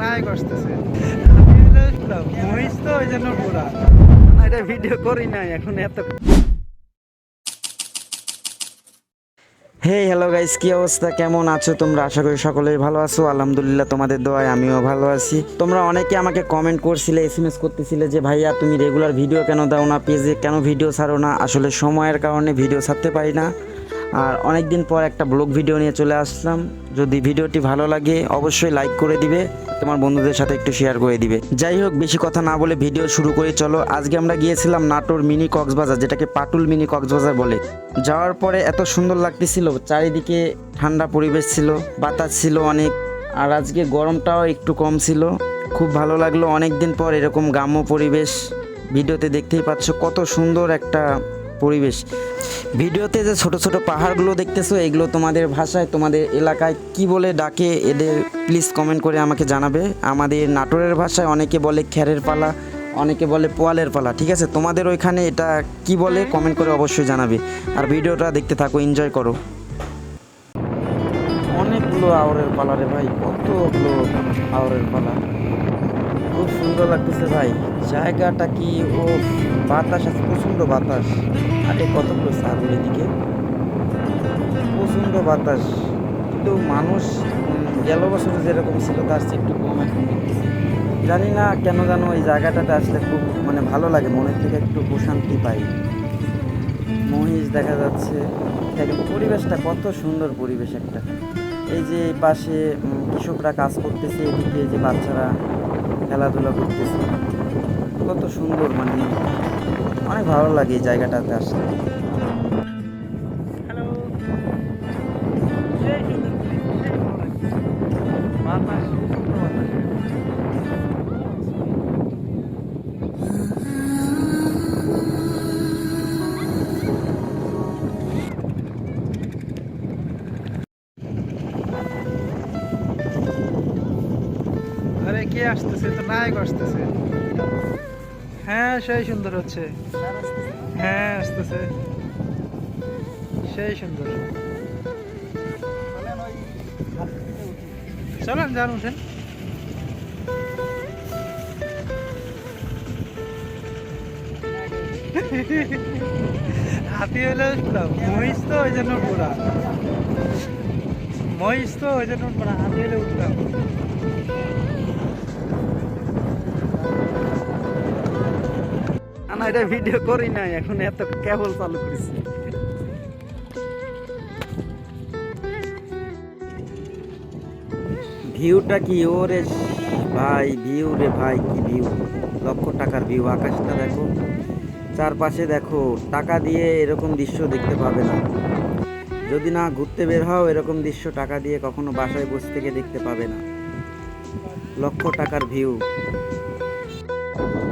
নাই করতেছে মহিষ তো ওই জন্য পুরা এটা ভিডিও করি নাই এখন এত হে হ্যালো গাইস কি অবস্থা? কেমন আছো তোমরা? আশা করি সকলেই ভালো আছো। আলহামদুলিল্লাহ তোমাদের দোয়ায় আমিও ভালো আছি। তোমরা অনেকে আমাকে কমেন্ট করছিলে এসএমএস করতেছিলে যে ভাইয়া তুমি রেগুলার ভিডিও কেন দাও না? পেজে কেন ভিডিও ছাড়ো না? আসলে সময়ের কারণে ভিডিও ছাড়তে পারি না। আর অনেক দিন পর একটা ব্লগ ভিডিও নিয়ে চলে আসলাম। যদি ভিডিওটি ভালো লাগে অবশ্যই লাইক করে দিবে। তোমার বন্ধুদের সাথে একটু শেয়ার করে দিবে। যাই হোক, বেশি কথা না বলে ভিডিও শুরু করে, চলো। আজকে আমরা গিয়েছিলাম নাটোর মিনি কক্সবাজার, যেটাকে পাটুল মিনি কক্সবাজার বলে। যাওয়ার পরে এত সুন্দর লাগতেছিল, চারিদিকে ঠান্ডা পরিবেশ ছিল, বাতাস ছিল অনেক, আর আজকে গরমটাও একটু কম ছিল। খুব ভালো লাগল অনেক দিন পর এরকম গ্রাম্য পরিবেশ, ভিডিওতে দেখতেই পাচ্ছ কত সুন্দর একটা পরিবেশ। ভিডিওতে যে ছোট ছোট পাহাড়গুলো দেখতেছো, এগুলো তোমাদের ভাষায়, তোমাদের এলাকায় কি বলে ডাকে, এদের প্লিজ কমেন্ট করে আমাকে জানাবে। আমাদের নাটোরের ভাষায় অনেকে বলে খ্যারের পালা, অনেকে বলে পোয়ালের পালা, ঠিক আছে? তোমাদের ওইখানে এটা কি বলে কমেন্ট করে অবশ্যই জানাবে। আর ভিডিওটা দেখতে থাকো এনজয় করো। অনেকগুলো আওরের পালা রে ভাই, কতগুলো আওরের পালা। খুব সুন্দর লাগতেছে ভাই। জায়গাটা কি ও বাতাস আছে, প্রচণ্ড বাতাস। আরে কতগুলো সাগর এদিকে? প্রচণ্ড বাতাস। কিন্তু মানুষ গেল বছরে যেরকম ছিল, তার চেয়ে একটু কম এখন জানি না কেন জানো এই জায়গাটাতে আসলে খুব মানে ভালো লাগে, মনের থেকে একটু প্রশান্তি পাই। মহিষ দেখা যাচ্ছে। দেখেন পরিবেশটা কত সুন্দর পরিবেশ একটা। এই যে পাশে কৃষকরা কাজ করতেছে, এদিকে যে বাচ্চারা খেলাধুলা করতেছে। কত সুন্দর মানে অনেক ভালো লাগে এই জায়গাটাতে আসলে আরে কে আসতেছে? তো নায়ক আসতেছে। হ্যাঁ সেই সুন্দর হচ্ছে। হ্যাঁ আসতেছে। সেই সুন্দর। চলেন যান উঠেন। হাতি হলে মহিষ তো ওই জন্য পুরা। মহিষ তো ওই জন্য পুরা হাতি হলে উঠতাম। না, না এটা ভিডিও করি নাই, এখন এত কেবল চালু করেছি। ভিউটা কি ওরে ভাই, ভিউ রে ভাই, কি ভিউ? লক্ষ টাকার ভিউ, আকাশটা দেখো। চারপাশে দেখো, টাকা দিয়ে এরকম দৃশ্য দেখতে পাবে না। যদি না ঘুরতে বের হও, এরকম দৃশ্য টাকা দিয়ে কখনো বাসায় বসে থেকে দেখতে পাবে না। লক্ষ টাকার ভিউ। Thank you.